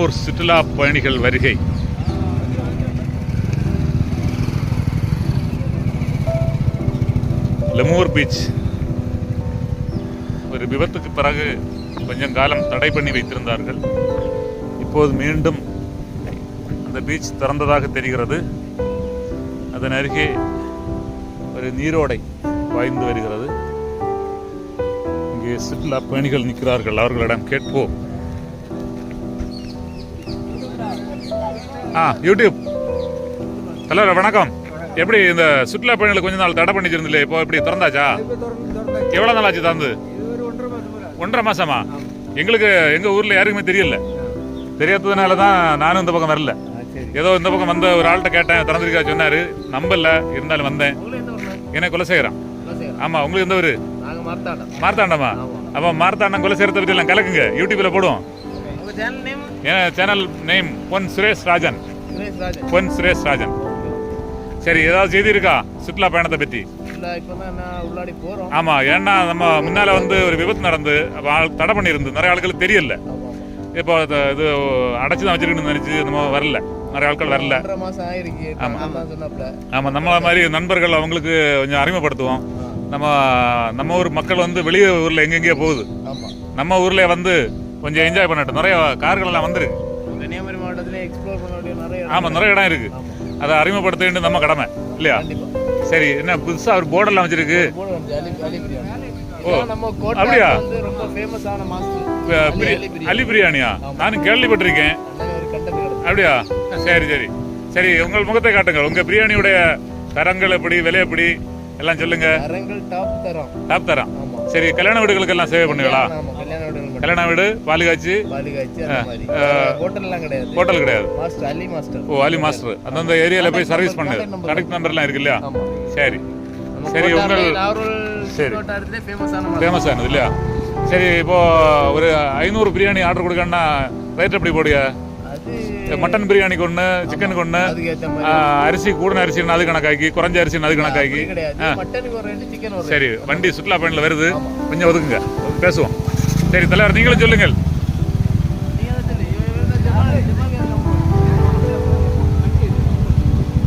ஒரு சுற்றுலா பயணிகள் வருகை. Lemur Beach. ஒரு விபத்துக்கு பிறகு கொஞ்சம் காலம் தடை பண்ணி வைத்திருந்தார்கள். இப்போது மீண்டும் அந்த பீச் திறந்ததாக தெரிகிறது. அதன் அருகே ஒரு நீரோடை பாய்ந்து வருகிறது. இங்கே சுற்றுலா பயணிகள் நிற்கிறார்கள். அவர்களிடம் கேட்போம். ஆ யூடியூப் ஹலோ வணக்கம். எப்படி இந்த சுற்றுலா பயணிகள் கொஞ்ச நாள் தடை பண்ணிச்சிருந்தில்ல இப்போ எப்படி திறந்தாச்சா? எவ்வளோ நாள் ஆச்சு திறந்து? ஒன்றரை மாசமா? எங்களுக்கு எங்க ஊர்ல யாருக்குமே தெரியல. தெரியாததுனால தான் நானும் இந்த பக்கம் வரல. ஏதோ இந்த பக்கம் வந்த ஒரு ஆள்கிட்ட கேட்டேன் திறந்திருக்கா சொன்னாரு. நம்பல இருந்தாலும் வந்தேன். என்ன குலசேகரம் ஆமா உங்களுக்கு எந்த ஊரு? மார்த்தாண்டம். அப்ப மார்த்தாண்டம் குலசேகரத்தை பத்தி எல்லாம் கலக்குங்க. யூடியூப்ல போடுவோம். என் சேனல் நேம் பொன் சுரேஷ் ராஜன். பொன் சுரேஷ் ராஜன். சரி ஏதாவது செய்தி இருக்கா? சுற்றுலா பயணத்தை பற்றி ஆமா ஏன்னா நம்ம முன்னால வந்து ஒரு விபத்து நடந்து தடை பண்ணியிருந்து நிறைய ஆட்களுக்கு தெரியல. இப்போ இது அடைச்சு தான் வச்சிருக்கணும்னு நினைச்சு நம்ம வரல. நிறைய ஆட்கள் வரல. ஆமா. நம்மள மாதிரி நண்பர்கள் அவங்களுக்கு கொஞ்சம் அறிமுகப்படுத்துவோம். நம்ம நம்ம ஊர் மக்கள் வந்து வெளியே ஊர்ல எங்கெங்கேயோ போகுது. நம்ம ஊர்ல வந்து கொஞ்சம் என்ஜாய் பண்ணட்டும். நிறைய கார்கள் எல்லாம் வந்துருக்கு கன்னியாகுமரி மாவட்டத்திலே எக்ஸ்ப்ளோர் பண்ண வேண்டிய நிறைய ஆமா நிறைய இடம் இருக்கு. அதை அறிமுகப்படுத்த வேண்டியது நம்ம கடமை இல்லையா? சரி என்ன புதுசா ஒரு போர்டெல்லாம் வச்சிருக்கு? ஓ, அப்படியா? ரொம்ப ஃபேமஸான மாஸ்டர் அலி பிரி- அலி பிரியாணி. அலி பிரியாணியா? நானும் கேள்விப்பட்டிருக்கேன். அப்படியா? சரி சரி. சரி உங்கள் முகத்தை காட்டுங்க உங்க பிரியாணியுடைய தரங்கள் எப்படி விலை எப்படி? எல்லாம் சொல்லுங்க. தரங்கள் டாப் தரம். டாப் தரம். ஆமா. சரி கல்யாண வீடுகளுக்கு எல்லாம் சேவை பண்ணுவீங்களா? கல்யாண வீடு பால் காய்ச்சி பாலிகாய்ச்சி அந்த மாதிரி. ஹோட்டல் கிடையாது. ஹோட்டல் கிடையாது. மாஸ்டர் அலி மாஸ்டர் ஓ அலி மாஸ்டர் அந்தந்த ஏரியால போய் சர்வீஸ் பண்ணு. கனெக்ட் நம்பர்லாம் இருக்கு இல்லையா? சரி. சரி, உங்கள்- சரி. ஃபேமஸ் ஆனது இல்லையா? சரி இப்போ ஒரு ஐநூறு பிரியாணி ஆர்டர் கொடுக்கணும்னா ரேட் எப்படி போடுங்க? மட்டன் பிரியாணிக்கு ஒன்று சிக்கனுக்கு ஒன்று அதுக்கு ஏத்த மாதிரி. அரிசி கூடின அரிசின்னு அது கணக்காக்கி குறைஞ்ச அரிசின்னு அது கணக்காக்கி? சிக்கன் சரி வண்டி சுற்றுலா பயணில் வருது. கொஞ்சம் ஒதுக்குங்க. பேசுவோம். சரி தலைவர் நீங்களும் சொல்லுங்கள்.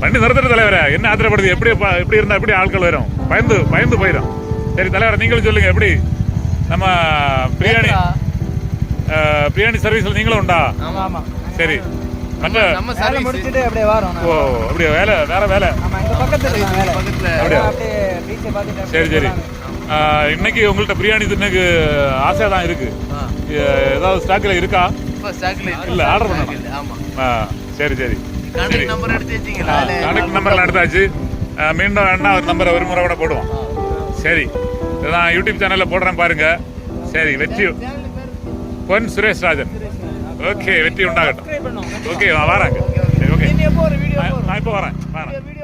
வண்டி நிறுத்துற தலைவரே. என்ன ஆத்திரப்படுது? எப்படி எப்படி இருந்தா எப்படி ஆட்கள் வரும்? பயந்து பயந்து போயிடும். சரி தலைவர் நீங்களும் சொல்லுங்க எப்படி? நம்ம பிரியாணி பிரியாணி சர்வீஸ்ல நீங்களும் உண்டா? ஆமா ஆமா. சரி. மற்ற நம்ம வேலை சர்வீஸ் முடிச்சுட்டு அப்படியே வரோம் ஓ அப்படியே? வேலை வேற வேலை. அப்படியா? சரி சரி. இன்னைக்கு உங்கள்ட்ட பிரியாணி தின்னுக்கு ஆசையா தான் இருக்கு. ஏதாவது ஸ்டாக்ல இருக்கா. இல்ல, order ஸ்டாக் பண்ணணும். இல்ல, ஆமா. ஆ, சரி சரி. வச்சீங்களா? கனெக்ட் நம்பர்லாம் எடுத்தாச்சு. மீண்டும் வேணா ஒரு நம்பரை ஒரு முறை கூட போடுவோம். சரி. நான் யூடியூப் சேனல்ல போடுறேன் பாருங்க. சரி வெற்றி. பொன் சுரேஷ் ராஜன் ஓகே வெற்றி உண்டாகட்டும். ஓகே வரேங்க சரி ஓகே நான் இப்போ வரேன். வரேன்.